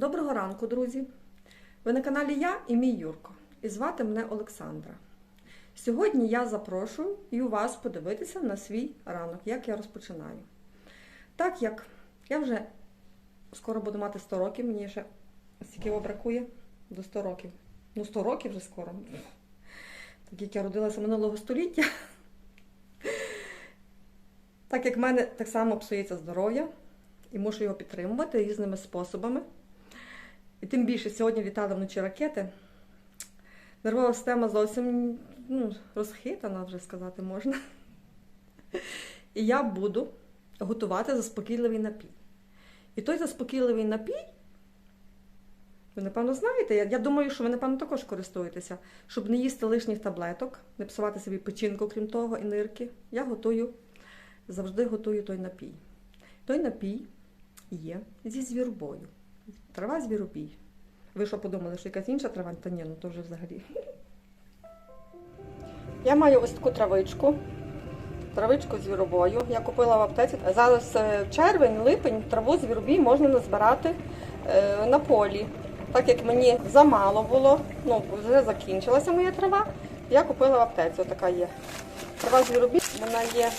Доброго ранку, друзі! Ви на каналі Я і мій Юрко. І звати мене Олександра. Сьогодні я запрошую і у вас подивитися на свій ранок, як я розпочинаю. Так як я вже скоро буду мати 100 років, мені ще стільки бракує до 100 років. Ну, 100 років вже скоро. Так як я родилася минулого століття. Так як в мене так само псується здоров'я, і мушу його підтримувати різними способами. І тим більше сьогодні літали вночі ракети. Нервова система зовсім ну, розхитана, вже сказати можна. І я буду готувати заспокійливий напій. І той заспокійливий напій, ви, напевно, знаєте, я, я думаю, що ви, напевно, також користуєтеся, щоб не їсти лишніх таблеток, не псувати собі печінку, крім того, і нирки. Я готую, завжди готую той напій. Той напій є зі звірбою. Трава звіробій. Ви що подумали, що якась інша трава? Та ні, ну то вже взагалі. Я маю ось таку травичку. Травичку звіробою. Я купила в аптеці. Зараз е, червень, липень, траву звіробій можна назбирати е, на полі. Так як мені замало було, ну вже закінчилася моя трава, я купила в аптеці. Така є. Трава звіробій, вона є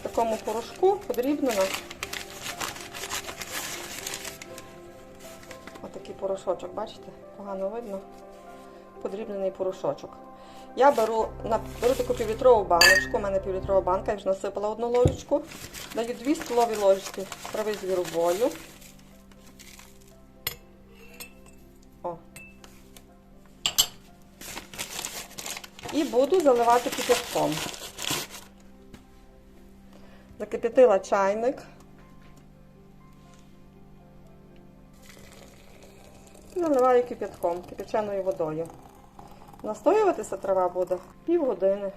в такому порошку, подрібнена. Порошочок, бачите? Погано видно. Подрібнений порошочок. Я беру беру таку півлітрову баночку, у мене півлітрова банка, я вже насипала одну ложечку. Даю 2 столові ложечки трави з віробою. О. І буду заливати кипятком. Закип'ятила чайник. Наливаю кипятком, кипяченою водою. Настоюватися трава буде півгодини.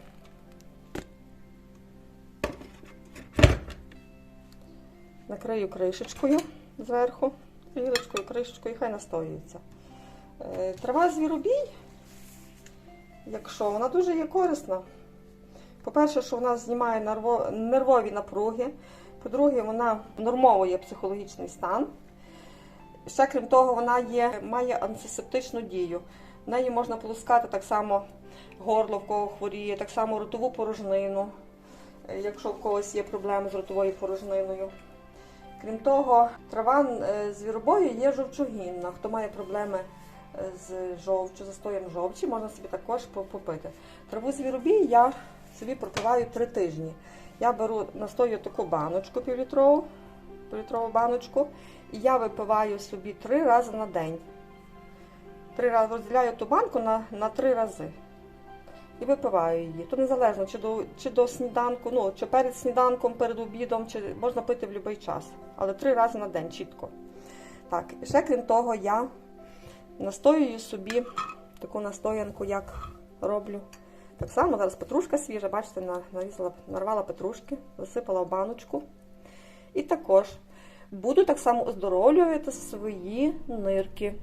Накрию кришечкою зверху, гілочкою, кришечкою, і хай настоюється. Е, Трава звіробій, якщо вона дуже є корисна. По-перше, що вона знімає нервові напруги. По-друге, вона нормовує психологічний стан. Ще крім того, вона є, має антисептичну дію. В неї можна полоскати так само горло, в кого хворіє, так само ротову порожнину, е, якщо в когось є проблеми з ротовою порожниною. Крім того, трава е, з віробою є жовчогінна. Хто має проблеми е, з жовчю, застоєм жовчі, можна собі також попити. Траву з віробій я собі пропиваю три тижні. Я беру настою таку баночку півлітрову, півлітрову баночку, і я випиваю собі три рази на день. Три рази розділяю ту банку на, на три рази. І випиваю її. То незалежно, чи до, чи до сніданку, ну, чи перед сніданком, перед обідом, чи можна пити в будь-який час. Але три рази на день, чітко. Так, і ще крім того, я настоюю собі таку настоянку, як роблю. Так само зараз петрушка свіжа, бачите, на- нарізала, нарвала петрушки, засипала в баночку. І також буду так само оздоровлювати свої нирки.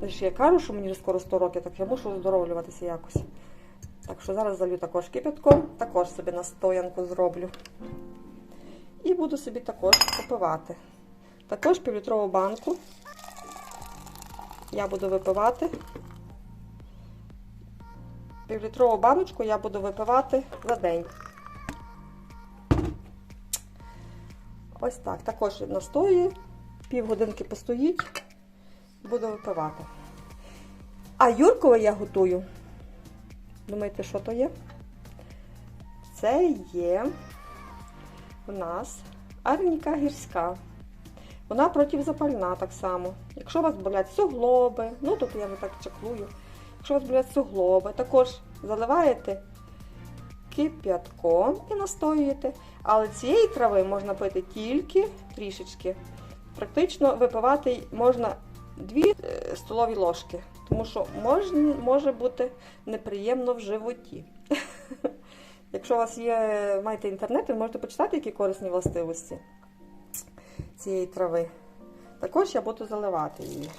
Тож я кажу, що мені вже скоро 100 років, так я мушу оздоровлюватися якось. Так що зараз залю також кипятком, також собі настоянку зроблю. І буду собі також попивати. Також півлітрову банку я буду випивати. Півлітрову баночку я буду випивати за день. Ось так. Також настою, півгодинки постоїть, буду випивати. А юркове я готую. Думаєте, що то є? Це є у нас арніка гірська. Вона протизапальна так само. Якщо у вас болять суглоби, ну тут я вже так чаклую. Якщо у вас болять суглоби, також заливаєте кип'ятком і настоюєте. Але цієї трави можна пити тільки трішечки. Практично випивати можна 2 е, столові ложки, тому що мож, може бути неприємно в животі. Якщо у вас є, маєте інтернет, ви можете почитати, які корисні властивості цієї трави. Також я буду заливати її.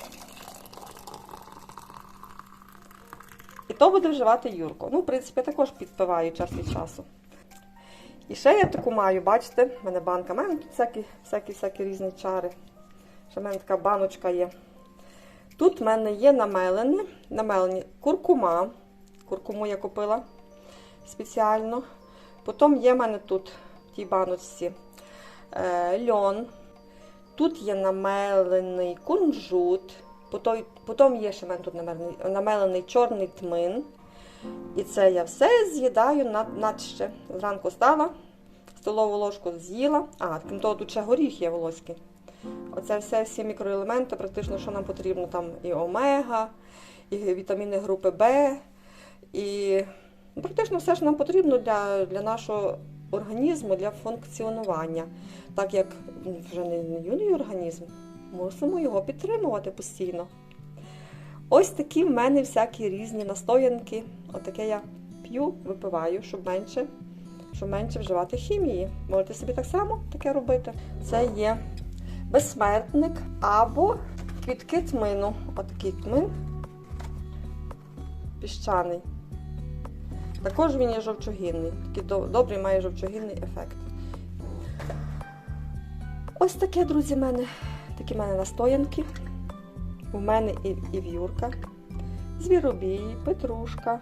І то буде вживати Юрко. Ну, в принципі, я також підпиваю час від часу. І ще я таку маю, бачите, в мене банка, в мене тут всякі, всякі, різні чари. Ще в мене така баночка є. Тут в мене є намелені, намелені куркума. Куркуму я купила спеціально. Потім є в мене тут, в тій баночці, е, льон. Тут є намелений кунжут. Потім, потім є ще в мене тут намелений, чорний тмин. І це я все з'їдаю надще. Зранку стала, столову ложку з'їла. А, крім того, тут ще горіх є волоський. Оце все всі мікроелементи, практично, що нам потрібно. Там і омега, і вітаміни групи Б, і практично все, що нам потрібно для, для нашого організму, для функціонування. Так як вже не юний організм, мусимо його підтримувати постійно. Ось такі в мене всякі різні настоянки. Отаке я п'ю, випиваю, щоб менше, щоб менше вживати хімії. Можете собі так само таке робити. Це є безсмертник або квітки тмину. Отакий тмин піщаний. Також він є жовчогінний. Такий добрий має жовчогінний ефект. Ось таке, друзі, в мене. Такі в мене настоянки. У мене і, і в'юрка, звіробій, петрушка.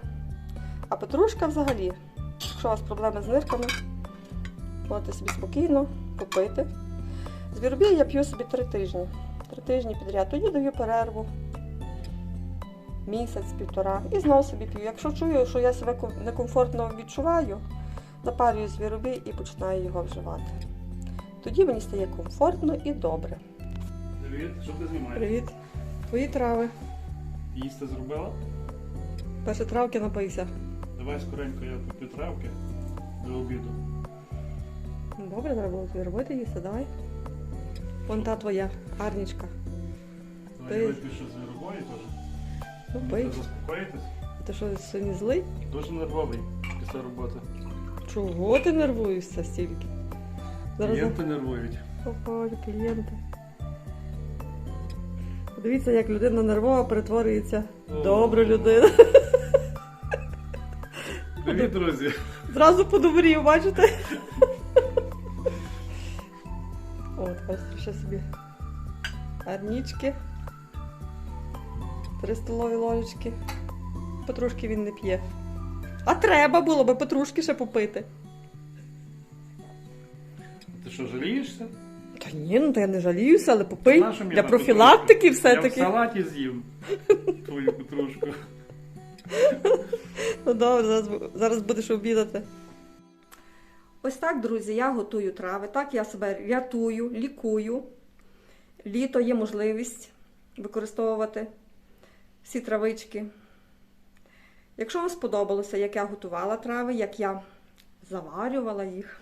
А петрушка взагалі, якщо у вас проблеми з нирками, можете собі спокійно попити. Звіробій я п'ю собі три тижні. Три тижні підряд. Тоді даю перерву. Місяць, півтора. І знову собі п'ю. Якщо чую, що я себе некомфортно відчуваю, запарюю звіробій і починаю його вживати. Тоді мені стає комфортно і добре. Привіт, що ти знімаєш? Привіт. Твої трави. Їсти зробила? Перші травки напийся. Давай скоренько я поп'ю травки до обіду. Добре, треба було тобі робити їсти, давай. Вон та твоя гарнічка. Давай Ти- я вип'ю що з виробою теж. Ну пий. заспокоїтись. Ти що, сьогодні злий? Дуже нервовий після роботи. Чого ти нервуєшся стільки? Зараз Клієнти нервують. Ого, клієнти. Подивіться, як людина нервова перетворюється в добру людину. Привіт, друзі! Зразу подобрів, бачите? От, ось ще собі арнічки. Три столові ложечки. Петрушки він не п'є. А треба було би петрушки ще попити. Ти що, жалієшся? Та ні, ну та я не жаліюся, але попий. Знаєш, що мені Для на профілактики петрушку? Я в салаті з'їм твою петрушку. Ну добре, зараз, зараз будеш обідати. Ось так, друзі, я готую трави. Так я себе рятую, лікую. Літо є можливість використовувати всі травички. Якщо вам сподобалося, як я готувала трави, як я заварювала їх,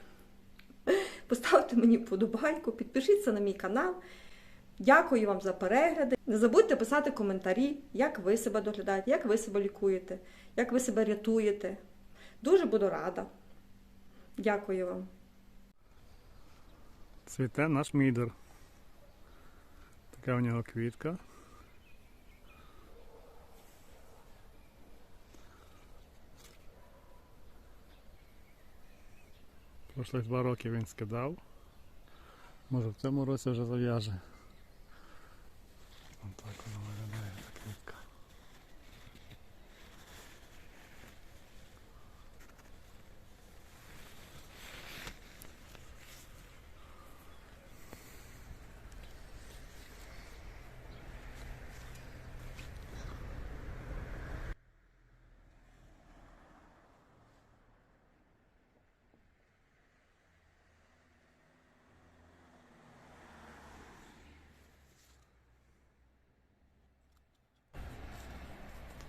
поставте мені вподобайку, підпишіться на мій канал. Дякую вам за перегляди. Не забудьте писати коментарі, як ви себе доглядаєте, як ви себе лікуєте, як ви себе рятуєте. Дуже буду рада. Дякую вам. Цвіте наш мідер. Така у нього квітка. Прошлих два роки він скидав. Може в цьому році вже зав'яже. Так воно виглядає ця квітка.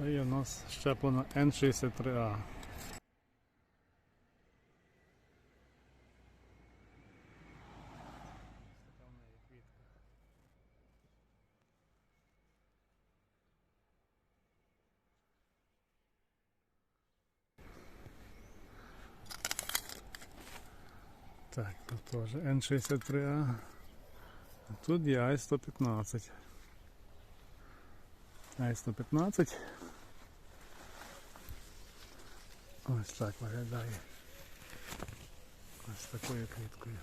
Це є у нас щеплено N63A. Так, тут теж N63A. Тут є I-115. I-115. Ось так виглядає. Ось такою квіткою.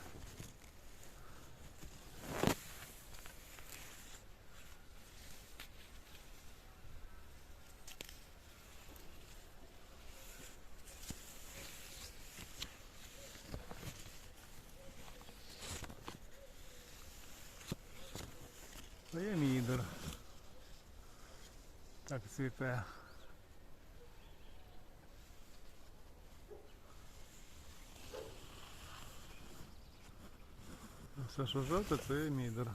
Це є мідер. Так цвіте. Все, що жовте, це мідер.